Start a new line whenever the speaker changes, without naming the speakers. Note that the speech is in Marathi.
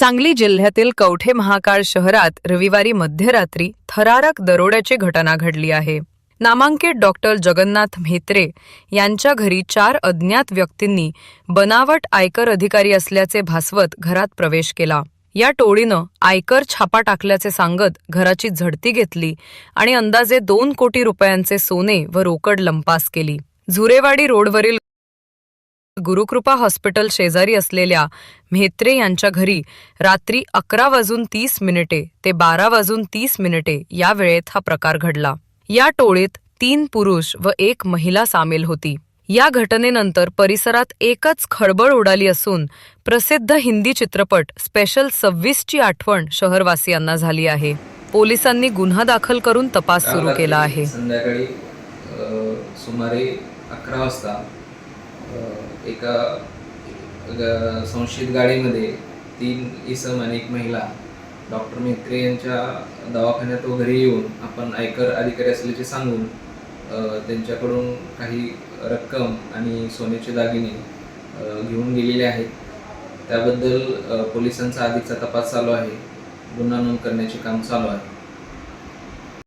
सांगली जिल्ह्यातील कवठे महाकाळ शहरात रविवारी मध्यरात्री थरारक दरोड्याची घटना घडली आहे. नामांकित डॉक्टर जगन्नाथ म्हेत्रे यांच्या घरी चार अज्ञात व्यक्तींनी बनावट आयकर अधिकारी असल्याचे भासवत घरात प्रवेश केला. या टोळीनं आयकर छापा टाकल्याचे सांगत घराची झडती घेतली आणि अंदाजे दोन कोटी रुपयांचे सोने व रोकड लंपास केली. झुरेवाडी रोडवरील गुरुकृपा हॉस्पिटल शेजारी असलेल्या म्हेत्रे यांच्या घरी रात्री अकरा वाजून तीस मिनिटे ते बारा वाजून तीस मिनिटे या वेळेत हा प्रकार घडला. या टोळीत तीन पुरुष व एक महिला सामील होती. या घटनेनंतर परिसरात एकच खळबळ उडाली असून प्रसिद्ध हिंदी चित्रपट स्पेशल सव्वीसची आठवण शहरवासियांना झाली आहे. पोलिसांनी गुन्हा दाखल करून तपास सुरू
काल
आहे.
संध्याकाळी सुमारे अकरा वाजता एका ग- संशयित गाडीमध्ये तीन इसम आणि एक महिला डॉक्टर मेत्रे यांच्या दवाखान्यात वगैरे येऊन आपण आयकर अधिकारी असल्याचे सांगून त्यांच्याकडून काही रक्कम आणि सोन्याचे दागिने घेऊन गेलेले आहेत. त्याबद्दल पोलिसांचा अधिकचा तपास चालू आहे. गुन्हा नोंद करण्याचे काम चालू आहे.